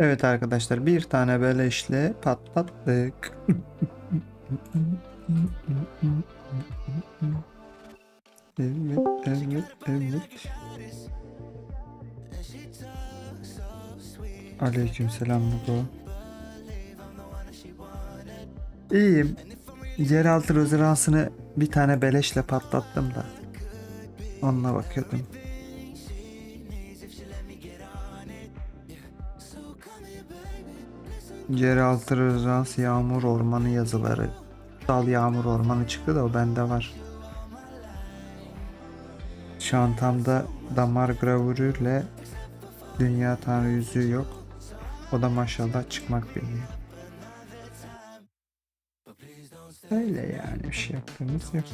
Evet arkadaşlar bir tane beleşle patlattık. Evet, evet, evet. Aleykümselam Mugo. İyiyim. Yeraltı rezonansını bir tane beleşle patlattım da. Onunla bakıyordum. Yeraltı rezonans yağmur ormanı yazıları. Dal yağmur ormanı çıktı da o bende var. Çantamda damar gravürüyle dünya tanrı yüzüğü yok. O da maşallah çıkmak bilmiyor. Öyle yani bir şey yaptığımız yok.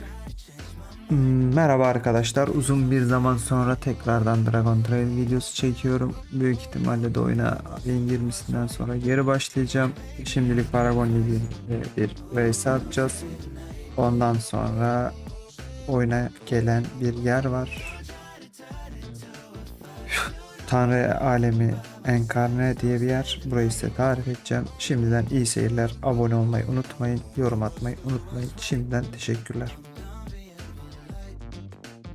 Hmm, Merhaba arkadaşlar. Uzun bir zaman sonra tekrardan Dragon Trail videosu çekiyorum. Büyük ihtimalle de oyuna ayın 20'sinden sonra geri başlayacağım. Şimdilik Paragon Ligi bir race atacağız. Ondan sonra oyuna gelen bir yer var. Tanrı alemi enkarne diye bir yer. Burayı size tarif edeceğim. Şimdiden iyi seyirler. Abone olmayı unutmayın. Yorum atmayı unutmayın. Şimdiden teşekkürler.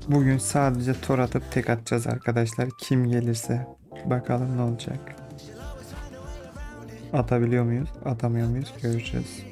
Bugün sadece tor atıp tek atacağız arkadaşlar. Kim gelirse. Bakalım ne olacak. Atabiliyor muyuz? Atamıyor muyuz? Göreceğiz.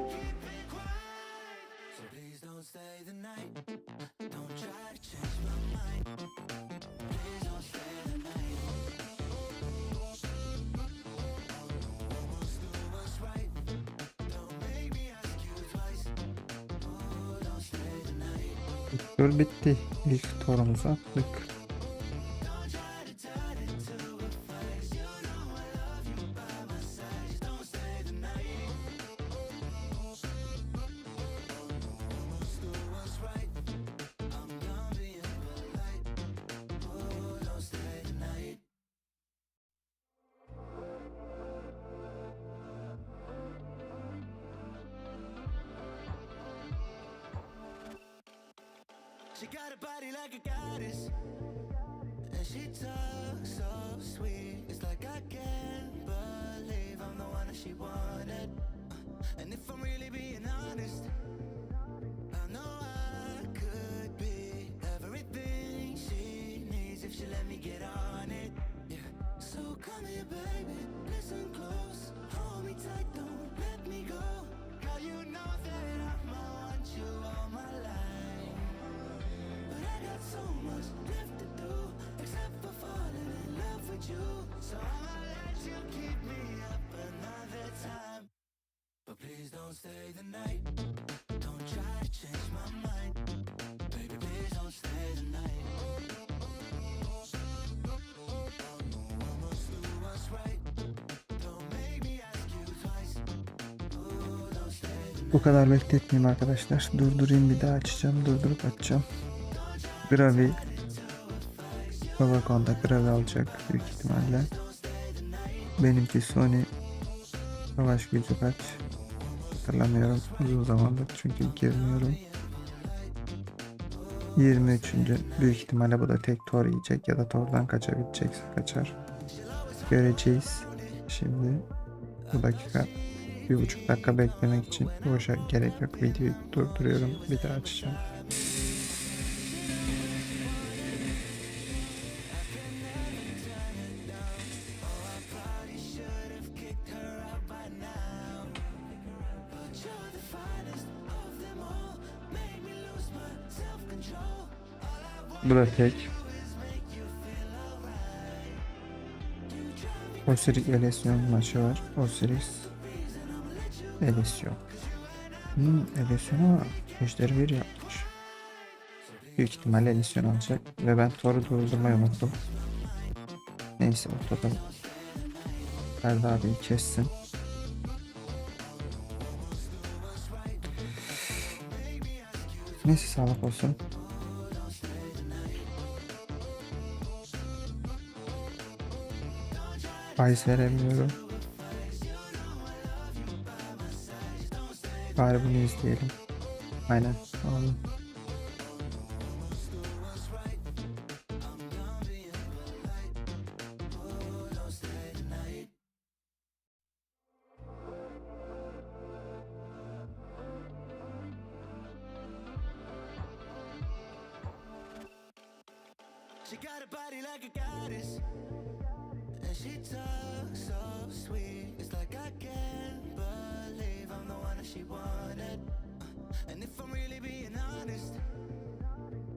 Tur bitti. İlk turumuzu attık. She got a body like a goddess, and she talks so sweet. It's like I can't believe I'm the one that she wanted. And if I'm so much left to do, except for falling in love with you. So I'ma let you keep me up another time. But please don't stay the night. Don't try to change my mind. Baby, please don't stay the night. Almost do what's right. Don't make me ask you twice. Ooh, don't stay the night. Bu kadar bekletmeyeyim arkadaşlar. Durdurayım bir daha açacağım. Durdurup açacağım. Gravi Babacon'da Gravi alacak büyük ihtimalle. Benimki Sony Savaş gücü kaç? Hatırlamıyorum uzun zamandır çünkü girmiyorum. 23. Büyük ihtimalle bu da tek tor yiyecek ya da tordan kaçabilecekse kaçar. Göreceğiz. Şimdi bu dakika bir buçuk dakika beklemek için boşa gerek yok. Videoyu durduruyorum. Bir daha açacağım. Bu da tek. Osiris Elesyon maçı var. Osiris Elesyon. Hmm, Elysiona Ejderi bir yapmış. Büyük ihtimalle Elysion alacak. Ve ben Thor'u durdurmayı unuttum. Neyse ortada. Ferdi abiyi kessin. Neyse sağlık olsun. Faiz veremiyorum. Bari bunu izleyelim. Aynen. Alalım. She got a body like a goddess. She talks so sweet. It's like I can't believe I'm the one that she wanted. And if I'm really being honest,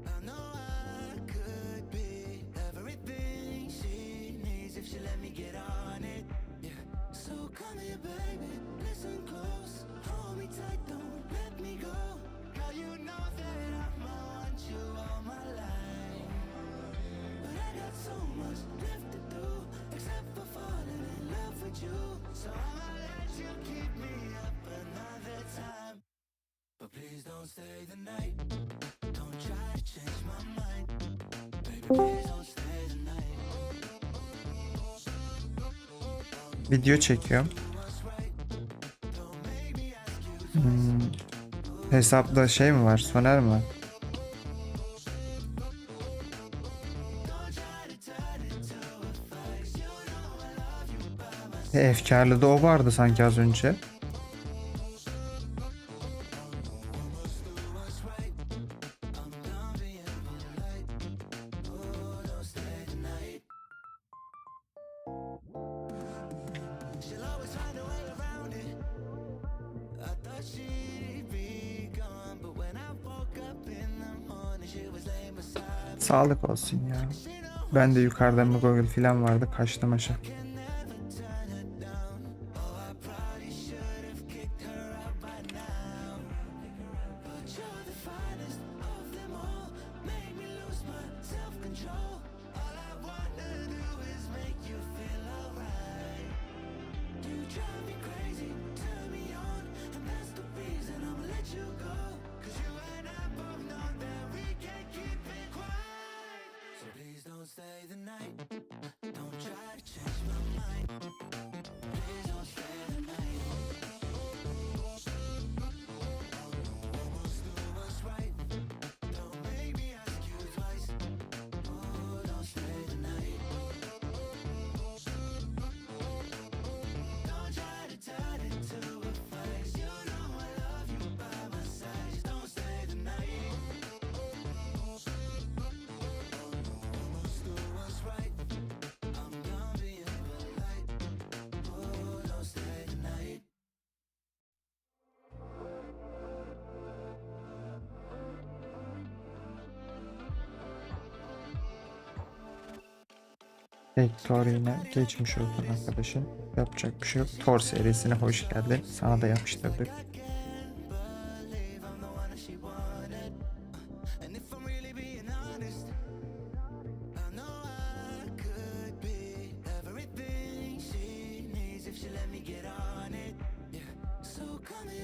I know I could be everything she needs if she let me get on it. Yeah. So come here, baby. Listen close. Hold me tight, Video çekiyorum. Hmm. Hesapta şey mi var? Soner mi var? Efkarlı'da o vardı sanki az önce. Sağlık olsun ya. Ben de yukarıda mı Google falan vardı. Kaçtım aşağı. Thor yine geçmiş olsun arkadaşım. Yapacak bir şey yok. Thor serisine hoş geldin. Sana da yapıştırdık. So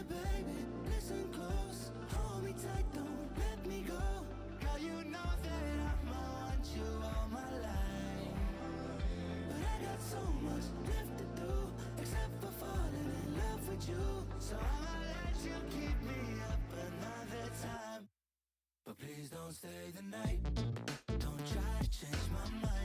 baby, listen close. Hold me tight, don't got so much left to do, except for falling in love with you. So I'ma let you keep me up another time. But please don't stay the night. Don't try to change my mind.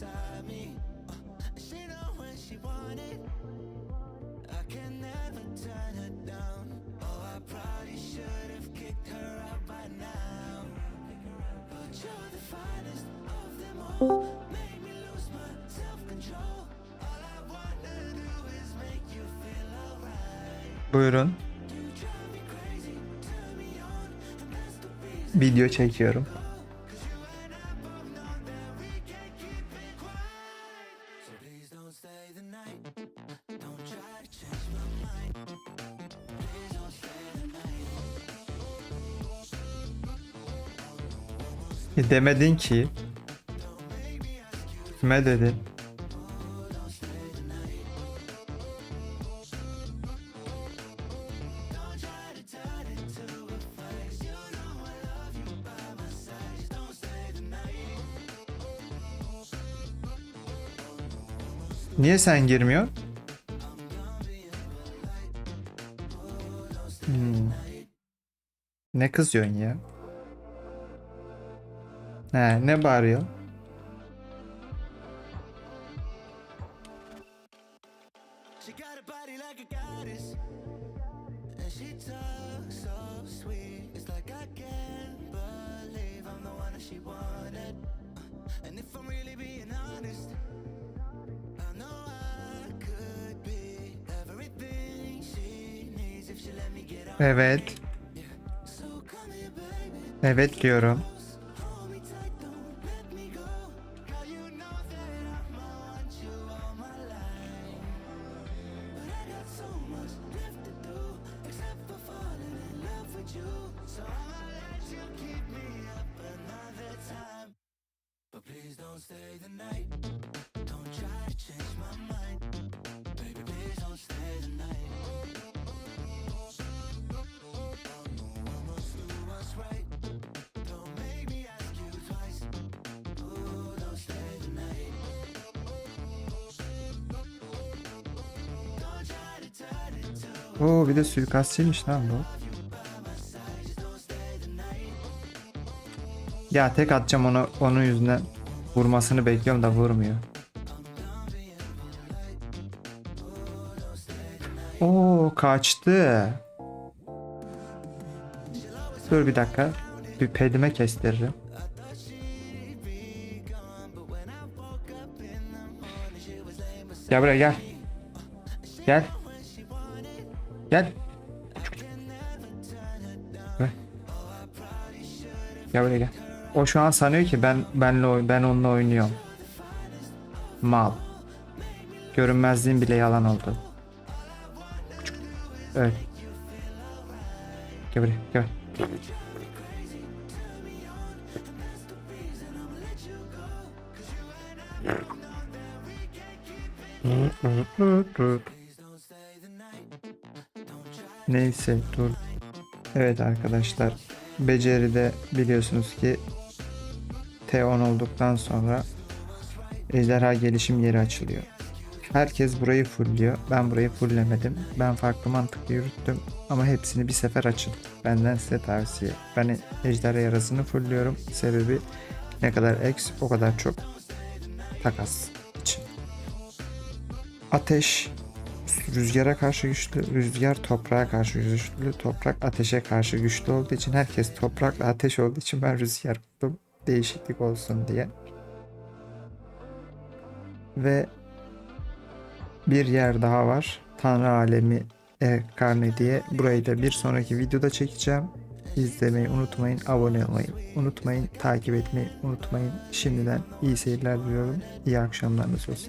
inside me. Uh, she know when she want. I can never turn her down. Oh, I probably should have kicked her out by now. But you're the finest of them all. Buyurun. Video çekiyorum. E, demedin ki. Kime dedin? Niye sen girmiyorsun? Hmm. Ne kızıyorsun ya? He, ne bağırıyor? She got a Oo bir de suikastçıymış lan bu. Ya tek atacağım onu onun yüzünden vurmasını bekliyorum da vurmuyor. Oo kaçtı. Dur bir dakika. Bir pedime kestiririm. Gel buraya gel. Gel. Gel. Gel. Buraya gel. O şu an sanıyor ki ben benle ben onunla oynuyorum. Mal. Görünmezliğin bile yalan oldu. Evet. Gel buraya gel. Neyse dur. Evet arkadaşlar. Beceride biliyorsunuz ki T10 olduktan sonra ejderha gelişim yeri açılıyor. Herkes burayı fullliyor. Ben burayı fulllemedim. Ben farklı mantıklı yürüttüm. Ama hepsini bir sefer açın. Benden size tavsiye. Ben ejderha yarasını fullliyorum. Sebebi ne kadar X o kadar çok takas için. Ateş rüzgara karşı güçlü, rüzgar toprağa karşı güçlü, toprak ateşe karşı güçlü olduğu için herkes toprakla ateş olduğu için ben rüzgar buldum. Değişiklik olsun diye. Ve bir yer daha var. Tanrı alemi e karne diye. Burayı da bir sonraki videoda çekeceğim. İzlemeyi unutmayın, abone olmayı unutmayın, takip etmeyi unutmayın. Şimdiden iyi seyirler diliyorum. İyi akşamlarınız olsun.